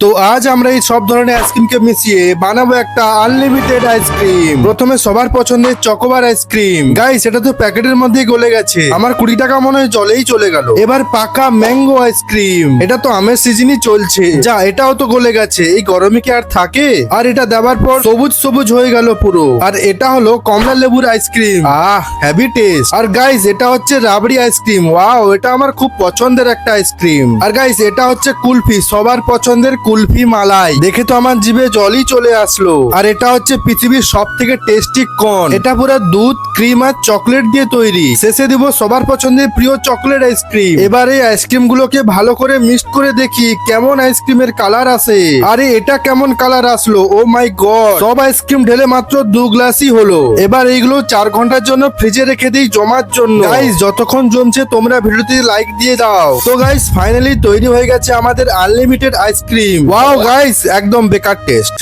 তো আজ আমরা এই সব ধরনের আইসক্রিমকে মিশিয়ে বানাবো একটা আনলিমিটেড আইসক্রিম প্রথমে সবার পছন্দের চকোবার আইসক্রিম গাইস এটা তো প্যাকেটের মধ্যেই গলে গেছে। আমার কুড়ি টাকা মনে হয় জলেই চলে গেল। এবার পাকা ম্যাঙ্গো আইসক্রিম এটা তো আমের সিজনই চলছে। যা, এটাও তো গলে গেছে। এই গরমে কি আর থাকে? আর এটা দেওয়ার পর সবুজ সবুজ হয়ে গেল পুরো। আর এটা হলো কমলা লেবুর আইসক্রিম আহ হ্যাভি টেস্ট আর গাইস এটা হচ্ছে রাবড়ি আইসক্রিম ওয়াও এটা আমার খুব পছন্দের একটা আইসক্রিম আর গাইস এটা হচ্ছে কুলফি। সবার পছন্দের কুলফি মালাই। দেখে তো আমার জিভে জলই চলে আসলো। আর এটা হচ্ছে পৃথিবীর সব থেকে টেস্টি কর্ন এটা পুরো দুধ ক্রিম আর চকলেট দিয়ে তৈরি। শেষে দিব সবার পছন্দের প্রিয় চকলেট আইসক্রিম এবার এই আইসক্রিম গুলোকে ভালো করে মিক্সড করে দেখি কেমন আইসক্রিমের কালার আসে। আরে এটা কেমন কালার আসলো? ও মাই গড সব আইসক্রিম ঢেলে মাত্র দু গ্লাসই হলো। এবার এইগুলো চার ঘণ্টার জন্য ফ্রিজে রেখে দিই জমার জন্য। গাইস যতক্ষণ জমছে তোমরা ভিডিওতে লাইক দিয়ে দাও। তো গাইস ফাইনালি তৈরি হয়ে গেছে আমাদের আনলিমিটেড আইসক্রিম ওয়াও গাইস একদম বেকার টেস্ট